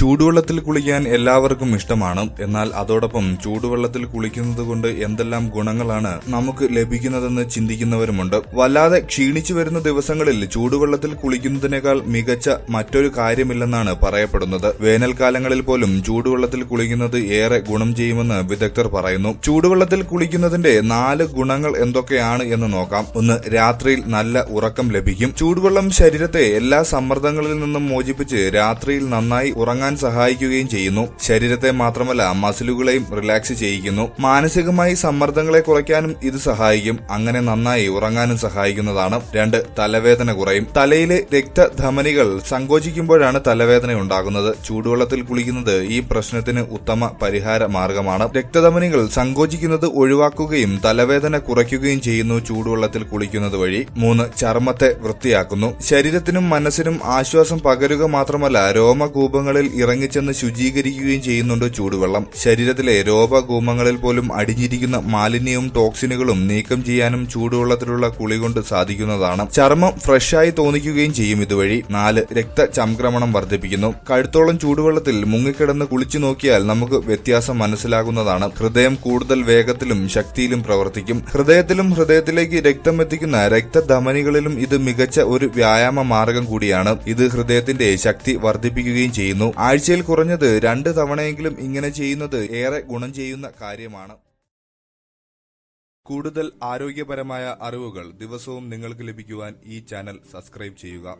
ചൂടുവെള്ളത്തിൽ കുളിക്കാൻ എല്ലാവർക്കും ഇഷ്ടമാണ്. എന്നാൽ അതോടൊപ്പം ചൂടുവെള്ളത്തിൽ കുളിക്കുന്നത് കൊണ്ട് എന്തെല്ലാം ഗുണങ്ങളാണ് നമുക്ക് ലഭിക്കുന്നതെന്ന് ചിന്തിക്കുന്നവരുമുണ്ട്. വല്ലാതെ ക്ഷീണിച്ചു വരുന്ന ദിവസങ്ങളിൽ ചൂടുവെള്ളത്തിൽ കുളിക്കുന്നതിനേക്കാൾ മികച്ച മറ്റൊരു കാര്യമില്ലെന്നാണ് പറയപ്പെടുന്നത്. വേനൽക്കാലങ്ങളിൽ പോലും ചൂടുവെള്ളത്തിൽ കുളിക്കുന്നത് ഏറെ ഗുണം ചെയ്യുമെന്ന് വിദഗ്ധർ പറയുന്നു. ചൂടുവെള്ളത്തിൽ കുളിക്കുന്നതിന്റെ നാല് ഗുണങ്ങൾ എന്തൊക്കെയാണ് എന്ന് നോക്കാം. ഒന്ന് രാത്രിയിൽ നല്ല ഉറക്കം ലഭിക്കും. ചൂടുവെള്ളം ശരീരത്തെ എല്ലാ സമ്മർദ്ദങ്ങളിൽ നിന്നും മോചിപ്പിച്ച് രാത്രിയിൽ നന്നായി ഉറങ്ങാൻ സഹായിക്കുകയും ചെയ്യുന്നു. ശരീരത്തെ മാത്രമല്ല മസിലുകളെയും റിലാക്സ് ചെയ്യിക്കുന്നു. മാനസികമായി സമ്മർദ്ദങ്ങളെ കുറയ്ക്കാനും ഇത് സഹായിക്കും. അങ്ങനെ നന്നായി ഉറങ്ങാനും സഹായിക്കുന്നതാണ്. രണ്ട് തലവേദന കുറയും. തലയിലെ രക്തധമനികൾ സങ്കോചിക്കുമ്പോഴാണ് തലവേദന ഉണ്ടാകുന്നത്. ചൂടുവെള്ളത്തിൽ കുളിക്കുന്നത് ഈ പ്രശ്നത്തിന് ഉത്തമ പരിഹാര മാർഗമാണ്. രക്തധമനികൾ സങ്കോചിക്കുന്നത് ഒഴിവാക്കുകയും തലവേദന കുറയ്ക്കുകയും ചെയ്യുന്നു ചൂടുവെള്ളത്തിൽ കുളിക്കുന്നത് വഴി. മൂന്ന് ചർമ്മത്തെ വൃത്തിയാക്കുന്നു. ശരീരത്തിനും മനസ്സിനും ആശ്വാസം പകരുക മാത്രമല്ല രോമകൂപങ്ങളിൽ ഇറങ്ങിച്ചെന്ന് ശുചീകരിക്കുകയും ചെയ്യുന്നുണ്ട് ചൂടുവെള്ളം? ശരീരത്തിലെ രോഗകൂമങ്ങളിൽ പോലും അടിഞ്ഞിരിക്കുന്ന മാലിന്യവും ടോക്സിനുകളും നീക്കം ചെയ്യാനും ചൂടുവെള്ളത്തിലുള്ള കുളി കൊണ്ട് സാധിക്കുന്നതാണ്. ചർമ്മം ഫ്രഷായി തോന്നിക്കുകയും ചെയ്യും ഇതുവഴി. നാല് രക്തചംക്രമണം വർദ്ധിപ്പിക്കുന്നു. കഴുത്തോളം ചൂടുവെള്ളത്തിൽ മുങ്ങിക്കിടന്ന് കുളിച്ചു നോക്കിയാൽ നമുക്ക് വ്യത്യാസം മനസ്സിലാകുന്നതാണ്. ഹൃദയം കൂടുതൽ വേഗത്തിലും ശക്തിയിലും പ്രവർത്തിക്കും. ഹൃദയത്തിലും ഹൃദയത്തിലേക്ക് രക്തം എത്തിക്കുന്ന രക്തധമനികളിലും ഇത് മികച്ച ഒരു വ്യായാമ മാർഗം കൂടിയാണ്. ഇത് ഹൃദയത്തിന്റെ ശക്തി വർദ്ധിപ്പിക്കുകയും ചെയ്യുന്നു. ആഴ്ചയിൽ കുറഞ്ഞത് രണ്ട് തവണയെങ്കിലും ഇങ്ങനെ ചെയ്യുന്നത് ഏറെ ഗുണം ചെയ്യുന്ന കാര്യമാണ്. കൂടുതൽ ആരോഗ്യപരമായ അറിവുകൾ ദിവസവും നിങ്ങൾക്ക് ലഭിക്കുവാൻ ഈ ചാനൽ സബ്സ്ക്രൈബ് ചെയ്യുക.